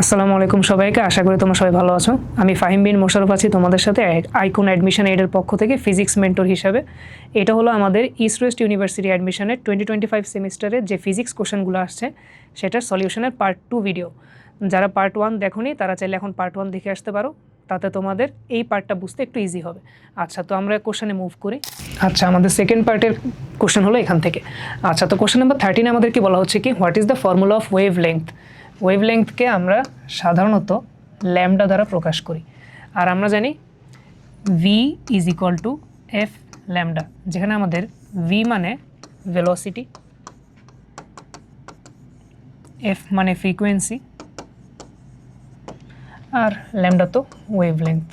আসসালামু আলাইকুম সবাইকে, আশা করি তোমরা সবাই ভালো আছো। আমি ফাহিম বিন মোশারফ আছি তোমাদের সাথে আইকন অ্যাডমিশন এডের পক্ষ থেকে ফিজিক্স মেন্টর হিসাবে। এটা হলো আমাদের ইস্ট ওয়েস্ট ইউনিভার্সিটি অ্যাডমিশনের টোয়েন্টি টোয়েন্টি ফাইভ সেমিস্টারের যে ফিজিক্স কোশ্চেনগুলো আসছে, সেটার সলিউশনের পার্ট টু ভিডিও যারা পার্ট ওয়ান দেখোনি, তারা চাইলে এখন পার্ট ওয়ান দেখে আসতে পারো। তাতে তোমাদের এই পার্টটা বুঝতে একটু ইজি হবে। আচ্ছা তো আমরা কোশ্চেনে মুভ করি। আচ্ছা আমাদের সেকেন্ড পার্টের কোশ্চেন হলো এখান থেকে। আচ্ছা তো কোশ্চেন নাম্বার থার্টিন আমাদেরকে বলা হচ্ছে কি what is the formula of wave length wave লেংথকে আমরা সাধারণত ল্যামডা দ্বারা প্রকাশ করি। আর আমরা জানি V is equal to F lambda যেখানে আমাদের ভি মানে ভেলোসিটি এফ মানে ফ্রিকোয়েন্সি আর ল্যামডা তো ওয়েভ লেংথ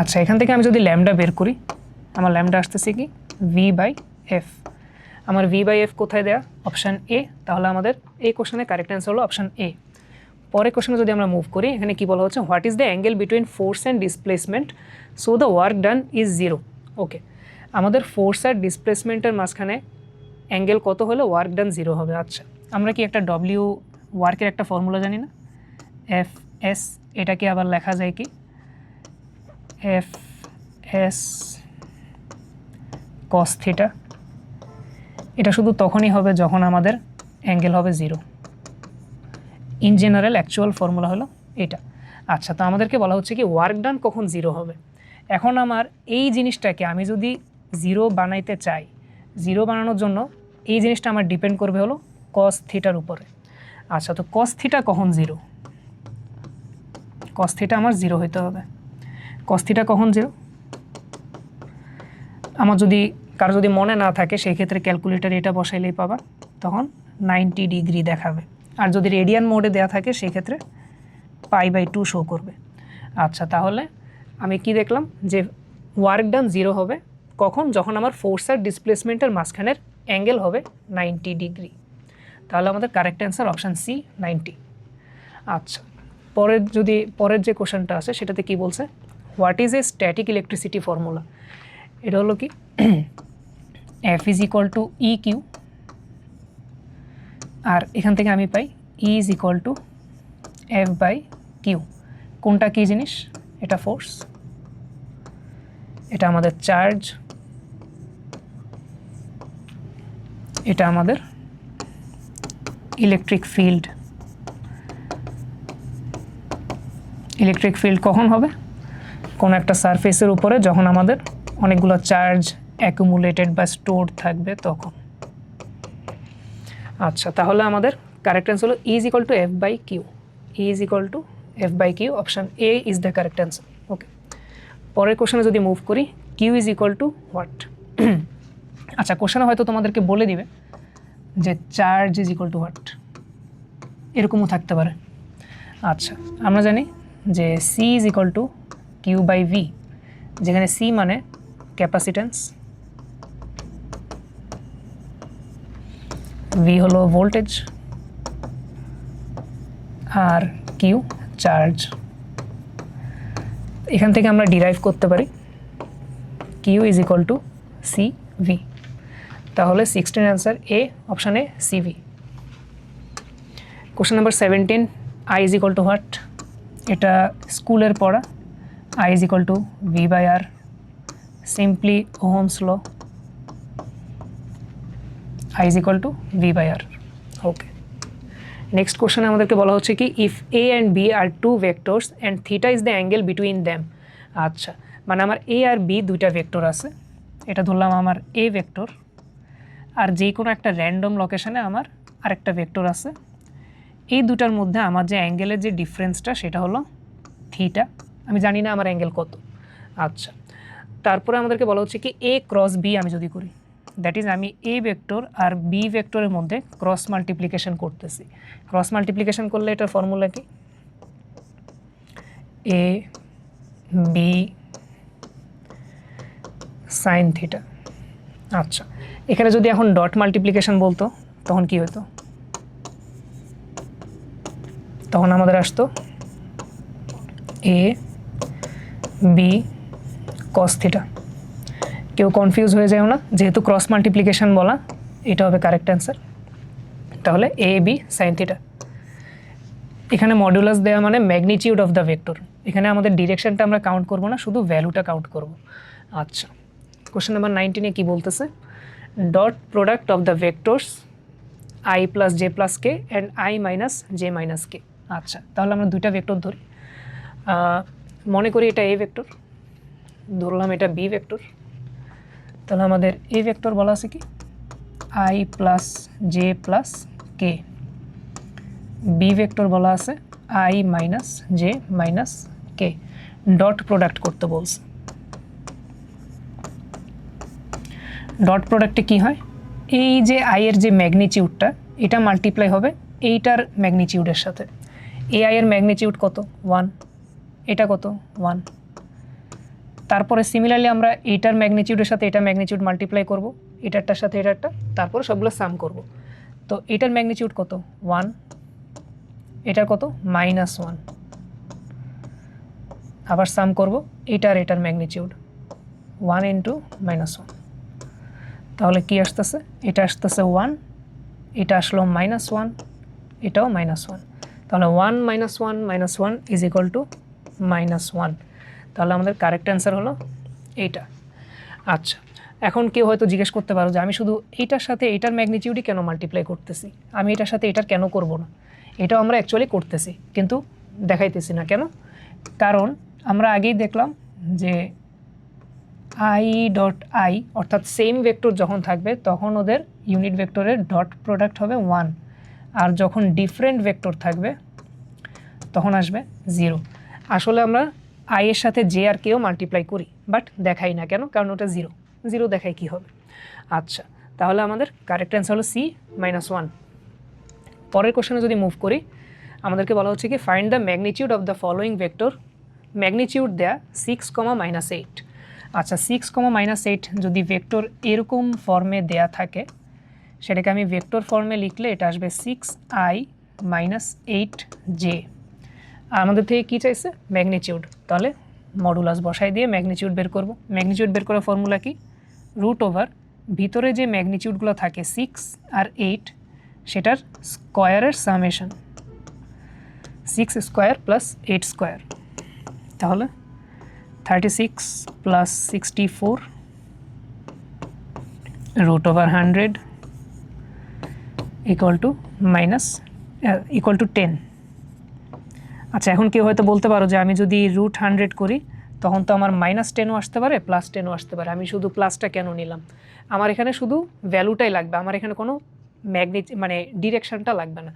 আচ্ছা এখান থেকে আমি যদি ল্যামডা বের করি, আমার ল্যামডা আসতেছে কি? ভি বাই এফ আমার ভি বাই এফ কোথায় দেয়া? অপশান এ তাহলে আমাদের এই কোশ্চেনের কারেক্ট অ্যান্সার হলো অপশান এ পরের কোশ্চেনে যদি আমরা মুভ করি, এখানে কী বলা হচ্ছে? What is the angle between force and displacement so the work done is zero okay আমাদের ফোর্স আর ডিসপ্লেসমেন্টের মাঝখানে অ্যাঙ্গেল কত হলে ওয়ার্ক ডান জিরো হবে? আচ্ছা আমরা কি একটা ডব্লিউ ওয়ার্কের একটা ফর্মুলা জানি না? এফ এস এটাকে আবার লেখা যায় কি? এফ এস কস থিটা এটা শুধু তখনই হবে যখন আমাদের অ্যাঙ্গেল হবে zero in general actual formula হলো এটা। আচ্ছা তো আমাদেরকে বলা হচ্ছে কি ওয়ার্ক ডান কখন জিরো হবে? এখন আমার এই জিনিসটাকে আমি যদি জিরো বানাইতে চাই জিরো বানানোর জন্য এই জিনিসটা আমার ডিপেন্ড করবে হলো কস থিটার উপরে। আচ্ছা তো কস থিটা কখন জিরো কস থিটা আমার জিরো হইতে হবে। কস থিটা কখন জিরো আমার যদি কারও যদি মনে না থাকে, সেই ক্ষেত্রে ক্যালকুলেটার এটা বসাইলেই পাবা, তখন নাইনটি ডিগ্রি দেখাবে। আর যদি রেডিয়ান মোডে দেওয়া থাকে, সেই ক্ষেত্রে পাই বাই টু শো করবে। আচ্ছা তাহলে আমি কি দেখলাম? যে ওয়ার্ক ডান জিরো হবে, কখন? যখন আমার ফোর্স আর ডিসপ্লেসমেন্টের মাঝখানের অ্যাঙ্গেল হবে নাইনটি ডিগ্রি তাহলে আমাদের correct answer option C ninety আচ্ছা পরের যদি, পরের যে কোশ্চেনটা আছে, সেটাতে কি বলছে? What is a static electricity formula এটা হলো কি? F is equal to E আর এখান থেকে আমি পাই E is equal to F by Q কোনটা কী জিনিস? এটা ফোর্স এটা আমাদের চার্জ এটা আমাদের ইলেকট্রিক ফিল্ড ইলেকট্রিক ফিল্ড কখন হবে? কোনো একটা সারফেসের উপরে, যখন আমাদের অনেকগুলো চার্জ অ্যাকুমুলেটেড বা স্টোর থাকবে তখন। আচ্ছা তাহলে আমাদের কারেক্ট অ্যান্সার হলো is equal to F by Q is equal to F by Q option A is the correct answer okay পরের কোশ্চেনে যদি মুভ করি Q is equal to what আচ্ছা কোশ্চেনে হয়তো তোমাদেরকে বলে দিবে যে charge is equal to what এরকমও থাকতে পারে। আচ্ছা আমরা জানি যে C is equal to Q by V যেখানে সি মানে ক্যাপাসিটেন্স ভি হলো ভোল্টেজ আর কিউ চার্জ এখান থেকে আমরা ডিরাইভ করতে পারি Q is equal to C V তাহলে সিক্সটিন অ্যান্সার এ অপশানে C V question number seventeen I is equal to what এটা স্কুলের পড়া। I is equal to V by R simply Ohm's law I is equal to V by R okay next কোশ্চেনে আমাদেরকে বলা হচ্ছে কি if A and B are two vectors and theta is the angle between them আচ্ছা মানে আমার এ আর B দুইটা vector আছে। এটা ধরলাম আমার এ ভেক্টর আর যে কোনো একটা র্যান্ডম লোকেশনে আমার আরেকটা ভেক্টর আছে। এই দুটার মধ্যে আমার যে অ্যাঙ্গেলের যে ডিফারেন্সটা সেটা হলো থিটা আমি জানি না আমার অ্যাঙ্গেল কত। আচ্ছা তারপরে আমাদেরকে বলা হচ্ছে কি এ ক্রস বি আমি যদি করি। দ্যাট ইজ আমি এ ভেক্টর আর বি ভেক্টরের মধ্যে ক্রস মাল্টিপ্লিকেশন করতেছি। ক্রস মাল্টিপ্লিকেশন করলে এটার ফর্মুলা কি? এ বি সাইন থিটা আচ্ছা এখানে যদি এখন ডট মাল্টিপ্লিকেশন বলতো, তখন কি হতো তখন আমাদের আসতো এ বি কস থিটা কেউ কনফিউজ হয়ে যায়ও না। যেহেতু ক্রস মাল্টিপ্লিকেশন বলা, এটা হবে কারেক্ট অ্যান্সার তাহলে এ বি সাইন থিটা এখানে মডুলাস দেওয়া মানে ম্যাগনিটিউড অফ দ্য ভেক্টর এখানে আমাদের ডিরেকশনটা আমরা কাউন্ট করব না, শুধু ভ্যালুটা কাউন্ট করব। আচ্ছা কোশ্চেন নাম্বার নাইনটিনে কী বলতেছে? Dot product of the vectors I plus J plus K and I minus J minus K আচ্ছা তাহলে আমরা দুইটা ভেক্টর ধরি। মনে করি এটা এ ভেক্টর ধরলাম এটা বি ভেক্টর তাহলে আমাদের এ ভেক্টর বলা আছে কি? I plus J plus K B vector বলা আছে I minus J minus K dot product করতে বলছে। ডট প্রোডাক্টে কি হয়? এই যে আই এর যে ম্যাগনিচিউডটা এটা মাল্টিপ্লাই হবে এইটার ম্যাগনিচিউডের সাথে। এ আই এর ম্যাগনিচিউড কত? ওয়ান এটা কত? ওয়ান তারপরে সিমিলারলি আমরা এইটার ম্যাগনিচিউডের সাথে এটা ম্যাগনিচিউড মাল্টিপ্লাই করব, এটারটার সাথে এটারটা, তারপরে সবগুলো সাম করব। তো এটার ম্যাগনিচিউড কত? ওয়ান এটার কত? মাইনাস ওয়ান আবার সাম করব, এটার এটার magnitude one into minus one তাহলে কি আসতেছে? এটা আসতেছে ওয়ান এটা আসলো মাইনাস ওয়ান এটাও মাইনাস ওয়ান তাহলে one minus one minus one is equal to minus one তাহলে আমাদের কারেক্ট অ্যান্সার হলো এইটা। আচ্ছা এখন কেউ হয়তো জিজ্ঞেস করতে পারো যে আমি শুধু এইটার সাথে এটার ম্যাগনিটিউডই কেন মাল্টিপ্লাই করতেছি? আমি এটার সাথে এটার কেন করব না? এটাও আমরা অ্যাকচুয়ালি করতেছি, কিন্তু দেখাইতেছি না কেন? কারণ আমরা আগেই দেখলাম যে আই ডট আই অর্থাৎ সেম ভেক্টর যখন থাকবে, তখন ওদের ইউনিট ভেক্টরের ডট প্রোডাক্ট হবে ওয়ান আর যখন ডিফারেন্ট ভেক্টর থাকবে, তখন আসবে জিরো আসলে আমরা আই এর সাথে জে আর কেও মাল্টিপ্লাই করি বাট দেখাই না কেন, কারণ ওটা জিরো জিরো দেখাই কি হবে? আচ্ছা তাহলে আমাদের কারেক্ট অ্যান্সার হলো সি মাইনাস ওয়ান পরের কোশ্চেনে যদি মুভ করি, আমাদেরকে বলা হচ্ছে কি find the magnitude of the following vector magnitude দেয়া সিক্স কমা মাইনাস এইট আচ্ছা সিক্স কমা মাইনাস এইট যদি ভেক্টর এরকম ফর্মে দেয়া থাকে, সেটাকে আমি ভেক্টর ফর্মে লিখলে এটা আসবে six I minus eight J আমাদের থেকে কী চাইছে? ম্যাগনিটিউড তাহলে মডুলাস বসাই দিয়ে ম্যাগনিটিউড বের করব। ম্যাগনিটিউড বের করার ফর্মুলা কি? রুট ওভার ভিতরে যে ম্যাগনিটিউডগুলো থাকে সিক্স আর এইট সেটার স্কোয়ারের summation. Six square plus eight square. তাহলে thirty six plus sixty four root over hundred equal to minus equal to ten আচ্ছা এখন কেউ হয়তো বলতে পারো যে আমি যদি রুট হান্ড্রেড করি, তখন তো আমার মাইনাস টেনও আসতে পারে প্লাস টেনও আসতে পারে। আমি শুধু প্লাসটা কেন নিলাম? আমার এখানে শুধু ভ্যালুটাই লাগবে। আমার এখানে কোনো ম্যাগনি মানে ডিরেকশনটা লাগবে না।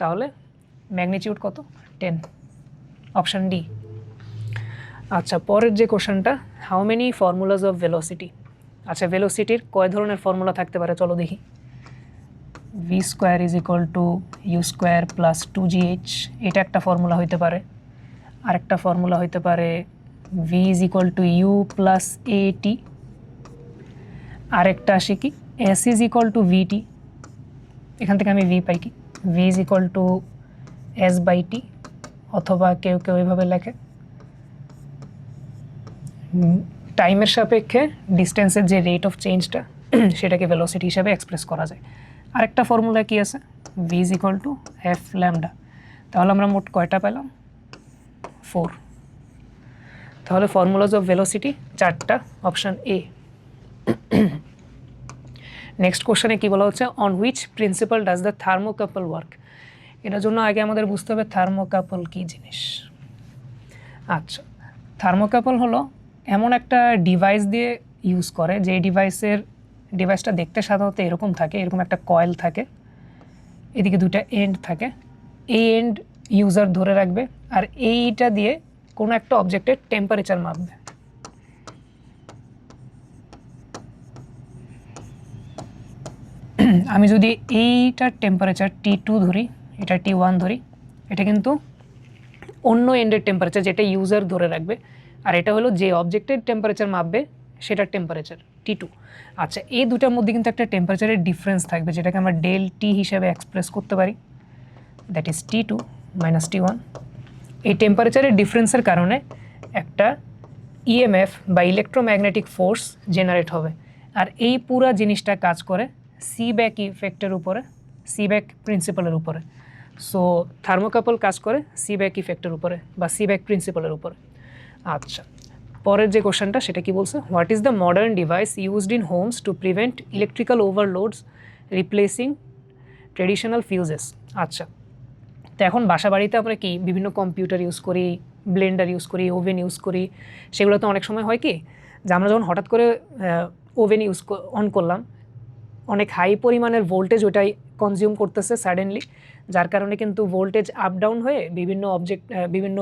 তাহলে ম্যাগনিটিউড কত? টেন অপশান ডি আচ্ছা পরের যে কোশ্চেনটা how many formulas of velocity আচ্ছা ভেলোসিটির কয় ধরনের ফর্মুলা থাকতে পারে? চলো দেখি। V square is equal to u square plus two g h এটা একটা ফর্মুলা হইতে পারে। আরেকটা ফর্মুলা হইতে পারে v is equal to u plus a t আরেকটা আসে কি? S is equal to v t এখান থেকে আমি ভি পাই কি? V is equal to s by t অথবা কেউ কেউ এভাবে লেখে। টাইমের সাপেক্ষে ডিস্টেন্সের যে রেট অফ চেঞ্জটা সেটাকে ভেলোসিটি হিসাবে এক্সপ্রেস করা যায়। আরেকটা ফর্মুলা কি আছে? V is equal to f lambda তাহলে আমরা মোট কয়টা পেলাম? ফোর তাহলে ফর্মুলাজ অফ ভেলোসিটি চারটা অপশান এ নেক্সট কোশ্চেনে কী বলা হচ্ছে? On which principle does the thermocouple work এটার জন্য আগে আমাদের বুঝতে হবে থার্মোকাপল কী জিনিস। আচ্ছা থার্মোকাপল হলো এমন একটা ডিভাইস দিয়ে ইউজ করে যে ডিভাইসের ডিভাইসটা দেখতে সাধারণত এরকম থাকে, এরকম একটা কয়েল থাকে, এদিকে দুটা এন্ড থাকে। এই এন্ড ইউজার ধরে রাখবে আর এইটা দিয়ে কোনো একটা অবজেক্টের টেম্পারেচার মাপবে। আমি যদি এইটার টেম্পারেচার টি টু ধরি, এটা টি ওয়ান ধরি, এটা কিন্তু অন্য এন্ডের টেম্পারেচার যেটা ইউজার ধরে রাখবে, আর এটা হলো যে অবজেক্টের টেম্পারেচার মাপবে, সেটার টেম্পারেচার টি টু আচ্ছা এই দুটার মধ্যে কিন্তু একটা টেম্পারেচারের ডিফারেন্স থাকবে, যেটাকে আমরা ডেল টি হিসাবে এক্সপ্রেস করতে পারি। That is t two minus t one এই টেম্পারেচারের ডিফারেন্সের কারণে একটা ইএমএফ বা ইলেকট্রোম্যাগনেটিক ফোর্স জেনারেট হবে। আর এই পুরা জিনিসটা কাজ করে সি ব্যাক ইফেক্টের উপরে সি ব্যাক প্রিন্সিপালের উপরে। সো থার্মোকাপল কাজ করে সি ব্যাক ইফেক্টের উপরে বা সি ব্যাক প্রিন্সিপালের উপরে। আচ্ছা। পরের যে কোশ্চেনটা, সেটা কি বলছে? What is the modern device used in homes to prevent electrical overloads replacing traditional fuses আচ্ছা তো এখন বাসা বাড়িতে আমরা কি বিভিন্ন কম্পিউটার ইউজ করি ব্লেন্ডার ইউজ করি ওভেন ইউজ করি? সেগুলো তো অনেক সময় হয় কি, যে আমরা যখন হঠাৎ করে ওভেন ইউজ অন করলাম, অনেক হাই পরিমাণের ভোল্টেজ ওটাই কনজিউম করতেছে সাডেনলি যার কারণে কিন্তু ভোল্টেজ আপ ডাউন হয়ে বিভিন্ন অবজেক্ট বিভিন্ন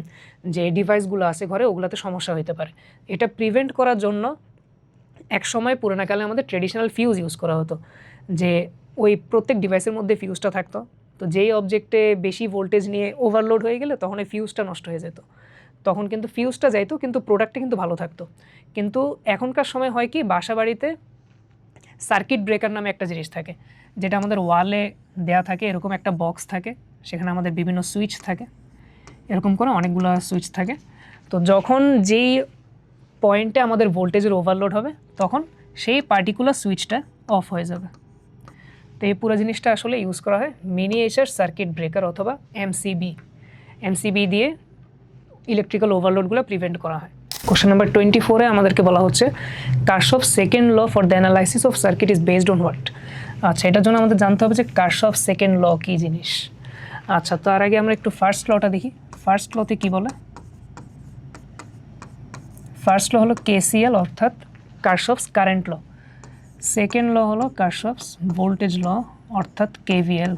যে ডিভাইসগুলো আছে ঘরে, ওগুলোতে সমস্যা হতে পারে। এটা প্রিভেন্ট করার জন্য এক সময় পুরোনাকালে আমাদের ট্রেডিশনাল ফিউজ ইউজ করা হতো। যে ওই প্রত্যেক ডিভাইসের মধ্যে ফিউজটা থাকতো। তো যেই অবজেক্টে বেশি ভোল্টেজ নিয়ে ওভারলোড হয়ে গেলে তখন ওই ফিউজটা নষ্ট হয়ে যেত। তখন কিন্তু ফিউজটা যাইতো, কিন্তু প্রোডাক্টটা কিন্তু ভালো থাকতো। কিন্তু এখনকার সময় হয় কি, বাসা বাড়িতে সার্কিট ব্রেকার নামে একটা জিনিস থাকে, যেটা আমাদের ওয়ালে দেয়া থাকে, এরকম একটা বক্স থাকে, সেখানে আমাদের বিভিন্ন সুইচ থাকে, এরকম করে অনেকগুলো সুইচ থাকে। তো যখন যেই পয়েন্টে আমাদের ভোল্টেজের ওভারলোড হবে, তখন সেই পার্টিকুলার সুইচটা অফ হয়ে যাবে। তো এই পুরো জিনিসটা আসলে ইউজ করা হয় মিনিয়েচার সার্কিট ব্রেকার অথবা এমসিবি এমসিবি দিয়ে ইলেকট্রিক্যাল ওভারলোডগুলো প্রিভেন্ট করা হয়। কোশ্চেন নাম্বার টোয়েন্টি ফোরে আমাদেরকে বলা হচ্ছে Kirchhoff second law for the analysis of circuit is based on what আচ্ছা এটার জন্য আমাদের জানতে হবে যে কার্শফ সেকেন্ড ল কী জিনিস? আচ্ছা তার আগে আমরা একটু ফার্স্ট লটা দেখি। ফার্স্ট লতে কি বলে? ফার্স্ট ল হলো কেসিএল অর্থাৎ কার্শফস কারেন্ট ল সেকেন্ড ল হলো কার্শফস ভোল্টেজ ল অর্থাৎ কেভিএল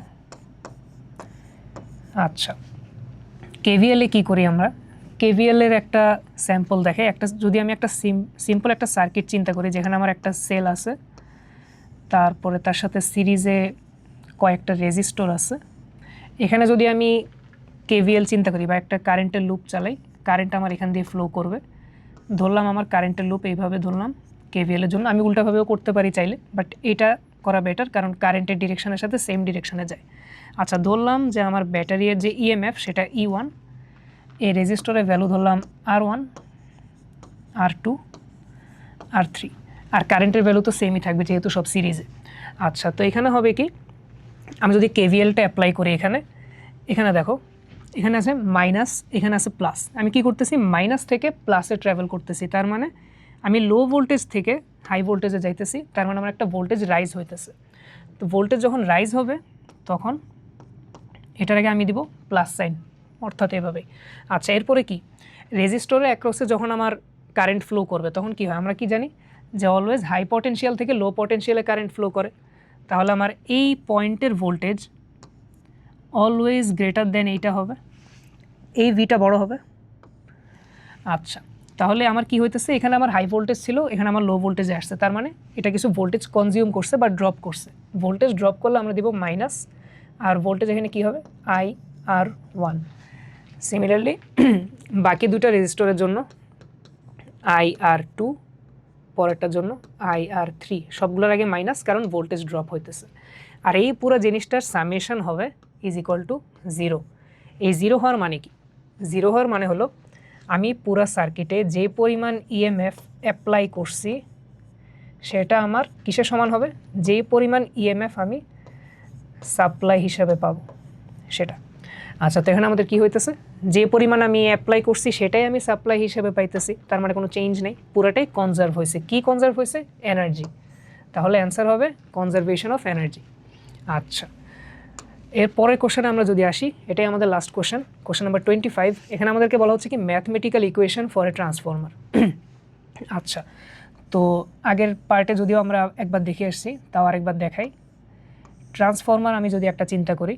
আচ্ছা কেভিএলে কি করি আমরা? কেভিএলের একটা স্যাম্পল দেখে, একটা যদি আমি একটা সিম সিম্পল একটা সার্কিট চিন্তা করি, যেখানে আমার একটা সেল আছে, তারপরে তার সাথে সিরিজে কয়েকটা রেজিস্টর আছে, এখানে যদি আমি কেভিএল চিন্তা করি বা একটা কারেন্টের লুপ চালাই কারেন্ট আমার এখান দিয়ে ফ্লো করবে, ধরলাম আমার কারেন্টের লুপ এইভাবে ধরলাম কেভিএলের জন্য, আমি উল্টাভাবেও করতে পারি চাইলে বাট এটা করা বেটার কারণ কারেন্টের ডিরেকশনের সাথে সেম ডিরেকশনে যায়। আচ্ছা ধরলাম যে আমার ব্যাটারির যে ইএমএফ সেটা ই ওয়ান এই রেজিস্টরের ভ্যালু ধরলাম R one R two R three আর কারেন্টের ভ্যালু তো সেমই থাকবে যেহেতু সব সিরিজে আচ্ছা তো এখানে হবে কি? আমি যদি কেভিএলটা অ্যাপ্লাই করি এখানে এখানে দেখো, এখানে আছে মাইনাস এখানে আছে প্লাস আমি কি করতেছি? মাইনাস থেকে প্লাসে ট্রাভেল করতেছি। তার মানে আমি লো ভোল্টেজ থেকে হাই ভোল্টেজে যাইতেছি, তার মানে আমার একটা ভোল্টেজ রাইজ হইতেছে। তো ভোল্টেজ যখন রাইজ হবে, তখন এটার আগে আমি দিব প্লাস সাইন অর্থাৎ এভাবে আচ্ছা এরপরে কি? রেজিস্টরে অ্যাক্রসে যখন আমার কারেন্ট ফ্লো করবে, তখন কি হয়? আমরা কি জানি? যে অলওয়েজ হাই পটেনশিয়াল থেকে লো পটেনশিয়ালে কারেন্ট ফ্লো করে। তাহলে আমার এই পয়েন্টের ভোল্টেজ অলওয়েজ গ্রেটার দেন এইটা হবে। এই ভিটা বড় হবে। আচ্ছা তাহলে আমার কি হইতেছে? এখানে আমার হাই ভোল্টেজ ছিল, এখানে আমার লো ভোল্টেজে আসছে। তার মানে এটা কিছু ভোল্টেজ কনজিউম করছে বা ড্রপ করছে। ভোল্টেজ ড্রপ করলে আমরা দিব মাইনাস আর ভোল্টেজ এখানে কি হবে? আই আর ওয়ান সিমিলারলি বাকি দুটা রেজিস্টরের জন্য আই আর টু পরেরটার জন্য আই আর থ্রি সবগুলোর আগে মাইনাস কারণ ভোল্টেজ ড্রপ হইতেছে। আর এই পুরো জিনিসটার সামেশন হবে ইজ ইকুয়াল টু জিরো এই জিরো হওয়ার মানে কি? জিরো হওয়ার মানে হলো, আমি পুরো সার্কিটে যে পরিমাণ ইএমএফ অ্যাপ্লাই করছি, সেটা আমার কিসের সমান হবে? যে পরিমাণ ইএমএফ আমি সাপ্লাই হিসাবে পাবো, সেটা। আচ্ছা তো এখানে আমাদের কি হইতেছে? যে পরিমাণ আমি অ্যাপ্লাই করছি, সেটাই আমি সাপ্লাই হিসেবে পাইতেছি। তার মানে কোনো চেঞ্জ নেই। পুরোটাই কনজার্ভ হয়েছে কি কনজার্ভ হয়েছে এনার্জি তাহলে অ্যান্সার হবে কনজারভেশন অফ এনার্জি আচ্ছা। এর পরের কোশ্চেনে আমরা যদি আসি, এটাই আমাদের last question question number twenty five এখানে আমাদেরকে বলা হচ্ছে কি mathematical equation for a transformer আচ্ছা। তো আগের পার্টে যদিও আমরা একবার দেখে এসেছি তাও আরেকবার দেখাই। ট্রান্সফর্মার আমি যদি একটা চিন্তা করি,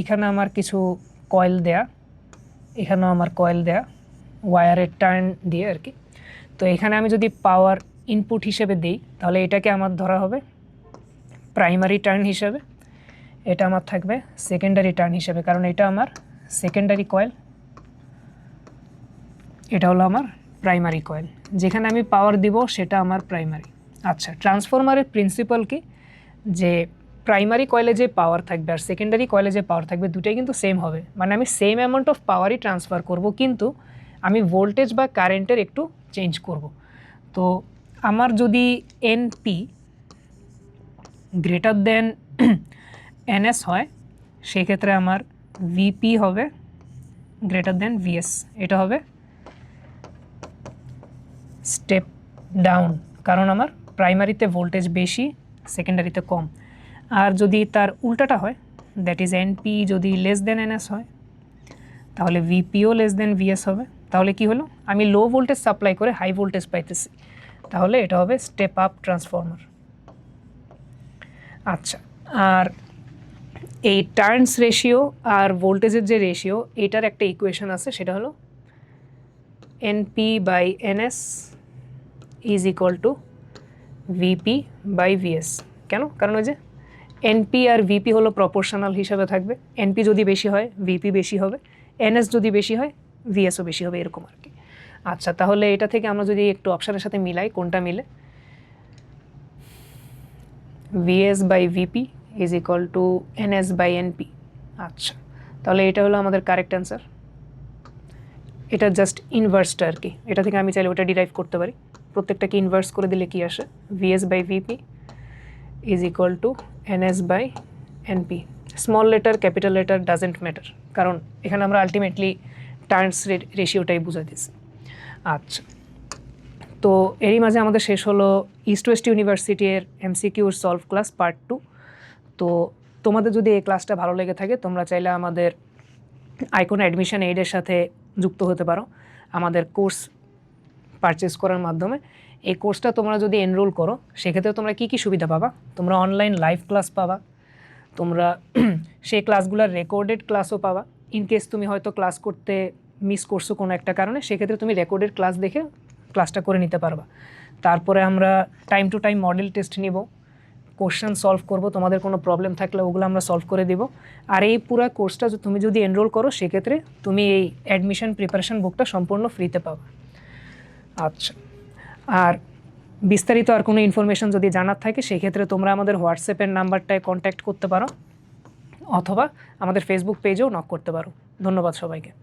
এখানে আমার কিছু কয়েল দেয়া। এখানেও আমার কয়েল দেয়া। ওয়ারের টার্ন দিয়ে আর কি। তো এখানে আমি যদি পাওয়ার ইনপুট হিসেবে দিই, তাহলে এটাকে আমার ধরা হবে প্রাইমারি টার্ন হিসেবে। এটা আমার থাকবে সেকেন্ডারি টার্ন হিসেবে, কারণ এটা আমার সেকেন্ডারি কয়েল এটা হলো আমার প্রাইমারি কয়েল যেখানে আমি পাওয়ার দিব, সেটা আমার প্রাইমারি আচ্ছা ট্রান্সফরমারের প্রিন্সিপাল কি? যে প্রাইমারি কয়েলে যে পাওয়ার থাকবে আর সেকেন্ডারি কয়েলে যে পাওয়ার থাকবে, দুটাই কিন্তু সেম হবে। মানে আমি সেম অ্যামাউন্ট অফ পাওয়ারই ট্রান্সফার করব, কিন্তু আমি ভোল্টেজ বা কারেন্টের একটু চেঞ্জ করব। তো আমার যদি এনপি গ্রেটার দেন এনএস হয়, সেক্ষেত্রে আমার ভিপি হবে গ্রেটার দেন ভিএস এটা হবে স্টেপ ডাউন কারণ আমার প্রাইমারিতে ভোল্টেজ বেশি সেকেন্ডারিতে কম। আর যদি তার উল্টাটা হয় দ্যাট ইজ এনপি যদি লেস দেন এনএস হয়, তাহলে ভিপিও লেস দেন ভিএস হবে। তাহলে কি হলো? আমি লো ভোল্টেজ সাপ্লাই করে হাই ভোল্টেজ পাইতেছি। তাহলে এটা হবে স্টেপ আপ ট্রান্সফর্মার আচ্ছা আর এই টার্নস রেশিও আর ভোল্টেজের যে রেশিও এটার একটা ইকুয়েশন আছে, সেটা হলো NP by NS is equal to VP by VS কেন? কারণ ওই যে এনপি আর ভিপি হলো প্রপোর্শনাল হিসাবে থাকবে। এনপি যদি বেশি হয় ভিপি বেশি হবে। এনএস যদি বেশি হয় ভিএসও বেশি হবে, এরকম আর কি। আচ্ছা তাহলে এটা থেকে আমরা যদি একটু অপশানের সাথে মিলাই, কোনটা মিলে? VS by VP is equal to NS by NP আচ্ছা তাহলে এটা হলো আমাদের কারেক্ট অ্যান্সার এটা জাস্ট ইনভার্সটা আর কি। এটা থেকে আমি চাইলে ওটা ডিরাইভ করতে পারি। প্রত্যেকটাকে ইনভার্স করে দিলে কি আসে? VS by VP is equal to NS by NP small letter capital letter doesn't matter কারণ এখানে আমরা আলটিমেটলি টার্নস রেশিওটাই বুঝাইতেছি আচ্ছা। তো এরই মাঝে আমাদের শেষ হলো ইস্ট ওয়েস্ট ইউনিভার্সিটির এমসিকিউর সলভ ক্লাস পার্ট টু তো তোমাদের যদি এই ক্লাসটা ভালো লেগে থাকে, তোমরা চাইলে আমাদের আইকন অ্যাডমিশন এইডের সাথে যুক্ত হতে পারো। আমাদের কোর্স পারচেস করার মাধ্যমে। এই কোর্সটা তোমরা যদি এনরোল করো, সেক্ষেত্রে তোমরা কী কী সুবিধা পাবা? তোমরা অনলাইন লাইভ ক্লাস পাবা, তোমরা সেই ক্লাসগুলোর রেকর্ডেড ক্লাসও পাবা। ইন কেস তুমি হয়তো ক্লাস করতে মিস করছ কোনো একটা কারণে, সেক্ষেত্রে তুমি রেকর্ডেড ক্লাস দেখে ক্লাসটা করে নিতে পারবা। তারপরে আমরা time to time model test নিব। কোশ্চেন সলভ করব, তোমাদের কোনো প্রবলেম থাকলে ওগুলো আমরা সলভ করে দিব। আর এই পুরো কোর্সটা তুমি যদি এনরোল করো, সেক্ষেত্রে তুমি এই অ্যাডমিশন প্রিপারেশন বুকটা সম্পূর্ণ ফ্রিতে পাবা। আচ্ছা। আর বিস্তারিত আর কোনো ইনফরমেশন যদি জানার থাকে, সেক্ষেত্রে তোমরা আমাদের হোয়াটসঅ্যাপের নাম্বারটায় কন্ট্যাক্ট করতে পারো, অথবা আমাদের ফেসবুক পেজেও নক করতে পারো। ধন্যবাদ সবাইকে।